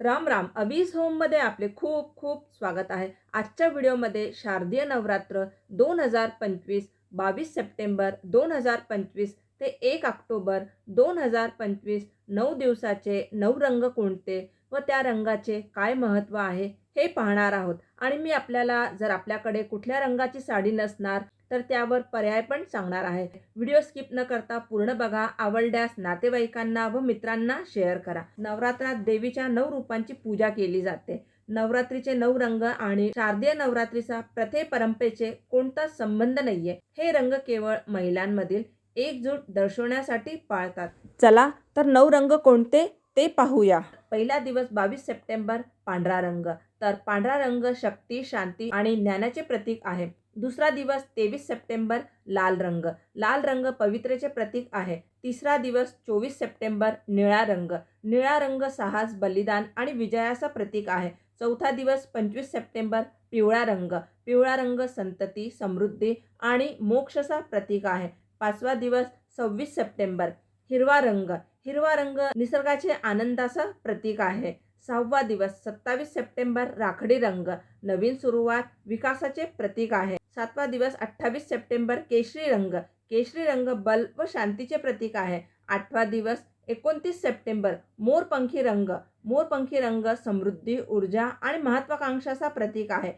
राम राम. अबीज होममध्ये आपले खूप खूप स्वागत आहे. आजच्या व्हिडिओमध्ये शारदीय नवरात्र दोन हजार पंचवीस बावीस सप्टेंबर दोन हजार पंचवीस ते एक ऑक्टोबर दोन हजार पंचवीस नऊ दिवसाचे नऊ रंग कोणते व त्या रंगाचे काय महत्त्व आहे? हे पाहणार आहोत. आणि मी आपल्याला जर आपल्याकडे कुठल्या रंगाची साडी नसणार तर त्यावर पर्याय पण सांगणार आहे. व्हिडिओ स्किप न करता पूर्ण बघा. आवडल्यास नातेवाईकांना व मित्रांना शेअर करा. नवरात्रात देवीच्या नऊ रूपांची पूजा केली जाते. नवरात्रीचे नऊ रंग आणि शारदीय नवरात्रीचा प्रथे परंपरेचे कोणताच संबंध नाहीये. हे रंग केवळ महिलांमधील एकजूट दर्शवण्यासाठी पाळतात. चला तर नऊ रंग कोणते? ते पाहूया. पहिला दिवस बावीस सप्टेंबर पांढरा रंग. तर पांढरा रंग शक्ती शांती आणि ज्ञानाचे प्रतीक आहे. दुसरा दिवस तेवीस सप्टेंबर लाल रंग. लाल रंग पवित्रेचे प्रतीक आहे. तिसरा दिवस चोवीस सप्टेंबर निळा रंग. निळा रंग साहस बलिदान आणि विजयाचा प्रतीक आहे. चौथा दिवस पंचवीस सप्टेंबर पिवळा रंग. पिवळा रंग संतती समृद्धी आणि मोक्षचा प्रतीक आहे. पाचवा दिवस सव्वीस सप्टेंबर हिरवा रंग. हिरवा रंग निसर्गाचे आनंदाचा प्रतीक आहे. सहावा दिवस सत्तावीस सप्टेंबर राखडी रंग. नवीन सुरुवात विकासाचे प्रतीक आहे. सातवा दिवस अठ्ठावीस सप्टेंबर केशरी रंग. केशरी रंग बल व शांतीचे प्रतीक आहे. आठवा दिवस एकोणतीस सप्टेंबर मोरपंखी रंग. मोरपंखी रंग समृद्धी ऊर्जा आणि महत्वाकांक्षाचा प्रतीक आहे.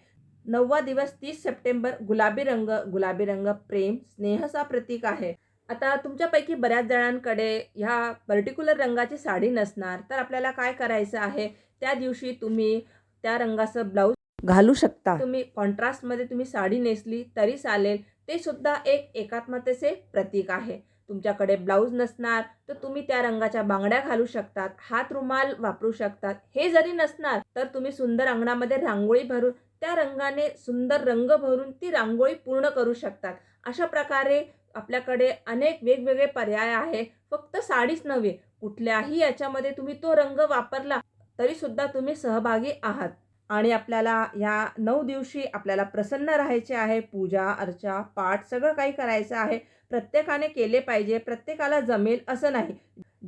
नववा दिवस तीस सप्टेंबर गुलाबी रंग. गुलाबी रंग प्रेम स्नेहचा प्रतीक आहे. आता तुमच्यापैकी बऱ्याच जणांकडे ह्या पर्टिक्युलर रंगाची साडी नसणार तर आपल्याला काय करायचं आहे? त्या दिवशी तुम्ही त्या रंगाचं ब्लाऊज घालू शकता. तुम्ही कॉन्ट्रास्टमध्ये तुम्ही साडी नेसली तरी चालेल. ते सुद्धा एक एकात्मतेचे प्रतीक आहे. तुमच्याकडे ब्लाऊज नसणार तर तुम्ही त्या रंगाच्या बांगड्या घालू शकतात हात रुमाल वापरू शकतात. हे जरी नसणार तर तुम्ही सुंदर अंगणामध्ये रांगोळी भरून त्या रंगाने सुंदर रंग भरून ती रांगोळी पूर्ण करू शकतात. अशा प्रकारे आपल्याकडे अनेक वेगवेगळे पर्याय आहे फक्त साडीच नव्हे कुठल्याही याच्यामध्ये तुम्ही तो रंग वापरला तरी सुद्धा तुम्ही सहभागी आहात. आणि आपल्याला ह्या नऊ दिवशी आपल्याला प्रसन्न राहायचे आहे. पूजा अर्चा पाठ सगळं काही करायचं आहे. प्रत्येकाने केले पाहिजे. प्रत्येकाला जमेल असं नाही.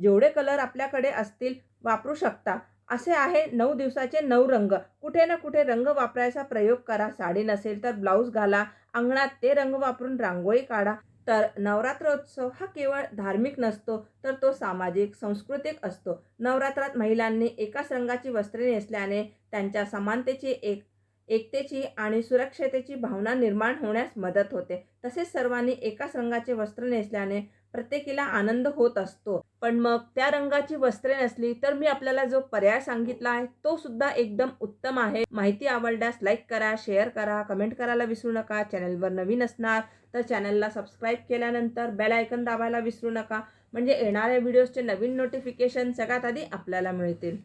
जेवढे कलर आपल्याकडे असतील वापरू शकता. असे आहे नऊ दिवसाचे नऊ रंग. कुठे ना कुठे रंग वापरायचा प्रयोग करा. साडी नसेल तर ब्लाऊज घाला. अंगणात ते रंग वापरून रांगोळी काढा. तर नवरात्रोत्सव हा केवळ धार्मिक नसतो तर तो सामाजिक सांस्कृतिक असतो. नवरात्रात महिलांनी एकाच रंगाची वस्त्रे नेसल्याने त्यांच्या समानतेची एक एकतेची आणि सुरक्षतेची भावना निर्माण होण्यास मदत होते. तसेच सर्वांनी एकाच रंगाचे वस्त्र नेसल्याने प्रत्येकीला आनंद होत असतो. पण मग त्या रंगाची वस्त्रे नसली तर मी आपल्याला जो पर्याय सांगितला आहे तो सुद्धा एकदम उत्तम आहे. माहिती आवडल्यास लाईक करा शेअर करा कमेंट करायला विसरू नका. चॅनलवर नवीन असणार तर चॅनलला सबस्क्राईब केल्यानंतर बेल आयकन दाबायला विसरू नका. म्हणजे येणाऱ्या व्हिडिओजचे नवीन नोटिफिकेशन सगळ्यात आधी आपल्याला मिळतील.